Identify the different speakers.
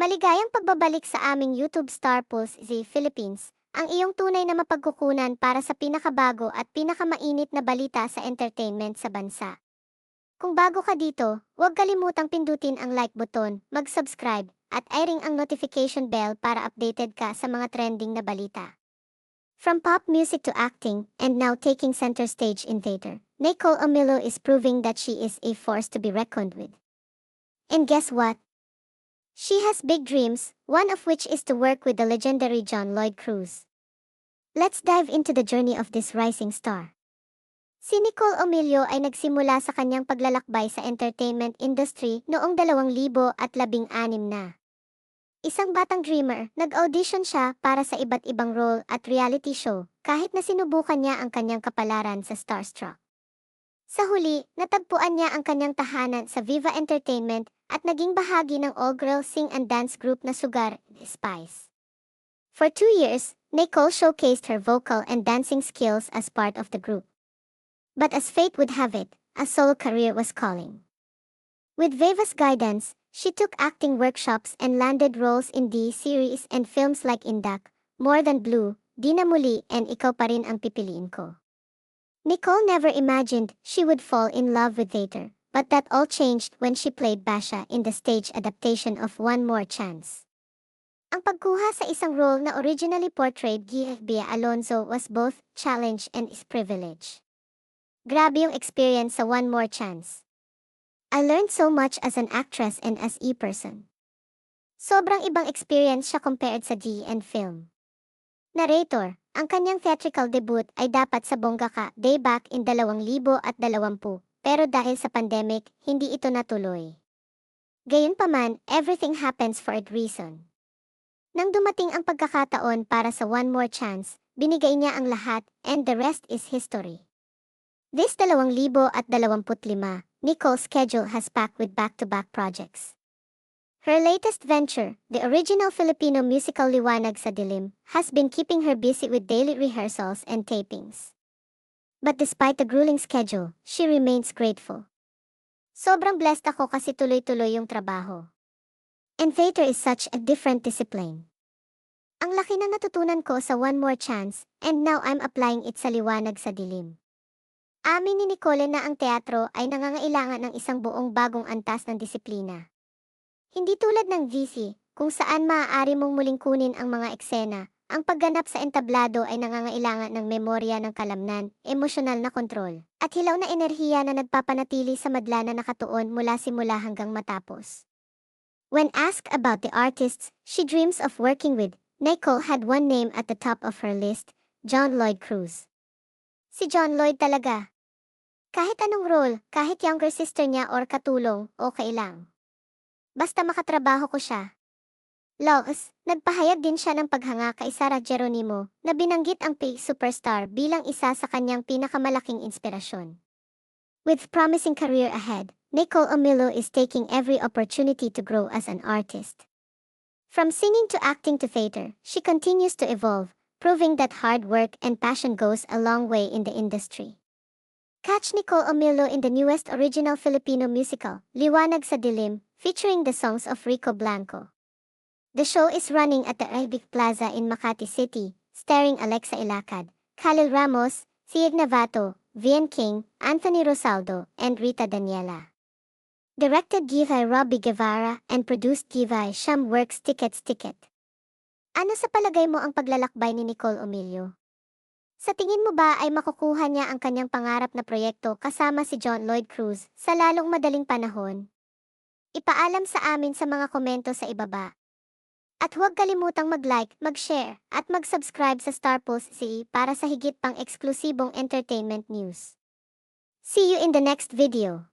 Speaker 1: Maligayang pagbabalik sa aming YouTube Star Pulse Z Philippines, ang iyong tunay na mapagkukunan para sa pinakabago at pinakamainit na balita sa entertainment sa bansa. Kung bago ka dito, huwag kalimutang pindutin ang like button, mag-subscribe, at i-ring ang notification bell para updated ka sa mga trending na balita. From pop music to acting, and now taking center stage in theater, Nicole Omilo is proving that she is a force to be reckoned with. And guess what? She has big dreams, one of which is to work with the legendary John Lloyd Cruz. Let's dive into the journey of this rising star. Si Nicole Omilio ay nagsimula sa kanyang paglalakbay sa entertainment industry noong 2016 na. Isang batang dreamer, nag-audition siya para sa iba't ibang role at reality show kahit na sinubukan niya ang kanyang kapalaran sa Starstruck. Sa huli, natagpuan niya ang kanyang tahanan sa Viva Entertainment at naging bahagi ng all-girl sing and dance group na Sugar, Spice. For two years, Nicole showcased her vocal and dancing skills as part of the group. But as fate would have it, a solo career was calling. With Viva's guidance, she took acting workshops and landed roles in the series and films like Indak, More Than Blue, Di Muli and Ikaw Pa Rin Ang Pipiliin Ko. Nicole never imagined she would fall in love with theater, but that all changed when she played Basha in the stage adaptation of One More Chance. Ang pagkuha sa isang role na originally portrayed Bia Alonzo was both challenge and is privilege. Grabe yung experience sa One More Chance. I learned so much as an actress and as a person. Sobrang ibang experience siya compared sa and film. Narrator, ang kanyang theatrical debut ay dapat sa Bongaka Day Back in 2020 pero dahil sa pandemic, hindi ito natuloy. Gayunpaman, everything happens for a reason. Nang dumating ang pagkakataon para sa One More Chance, binigay niya ang lahat, and the rest is history. This 2025, Nicole's schedule has packed with back-to-back projects. Her latest venture, the original Filipino musical Liwanag sa Dilim, has been keeping her busy with daily rehearsals and tapings. But despite the grueling schedule, she remains grateful. Sobrang blessed ako kasi tuloy-tuloy yung trabaho. And theater is such a different discipline. Ang laki na natutunan ko sa One More Chance, and now I'm applying it sa liwanag sa dilim. Amin ni Nicole na ang teatro ay nangangailangan ng isang buong bagong antas ng disiplina. Hindi tulad ng VC, kung saan maaari mong muling kunin ang mga eksena, ang pagganap sa entablado ay nangangailangan ng memorya ng kalamnan, emosyonal na kontrol, at hilaw na enerhiya na nagpapanatili sa madla na nakatuon mula simula hanggang matapos. When asked about the artists she dreams of working with, Nicole had one name at the top of her list, John Lloyd Cruz. Si John Lloyd talaga. Kahit anong role, kahit younger sister niya or katulong, okay lang. Basta makatrabaho ko siya, Laos, nagpahayag din siya ng paghanga kay Sarah Geronimo na binanggit ang Pay Superstar bilang isa sa kanyang pinakamalaking inspirasyon. With promising career ahead, Nicole Omilo is taking every opportunity to grow as an artist. From singing to acting to theater, she continues to evolve, proving that hard work and passion goes a long way in the industry. Catch Nicole Omilo in the newest original Filipino musical, Liwanag sa Dilim, featuring the songs of Rico Blanco. The show is running at the Erbic Plaza in Makati City, starring Alexa Ilacad, Khalil Ramos, Sieg Navato, Vian King, Anthony Rosaldo, and Rita Daniela. Directed Givay Robbie Guevara and produced Givay Sham Works Tickets Ticket. Ano sa palagay mo ang paglalakbay ni Nicole Omilio? Sa tingin mo ba ay makukuha niya ang kanyang pangarap na proyekto kasama si John Lloyd Cruz sa lalong madaling panahon? Ipaalam sa amin sa mga komento sa ibaba. At huwag kalimutang mag-like, mag-share, at mag-subscribe sa Star Pulse CE para sa higit pang eksklusibong entertainment news. See you in the next video.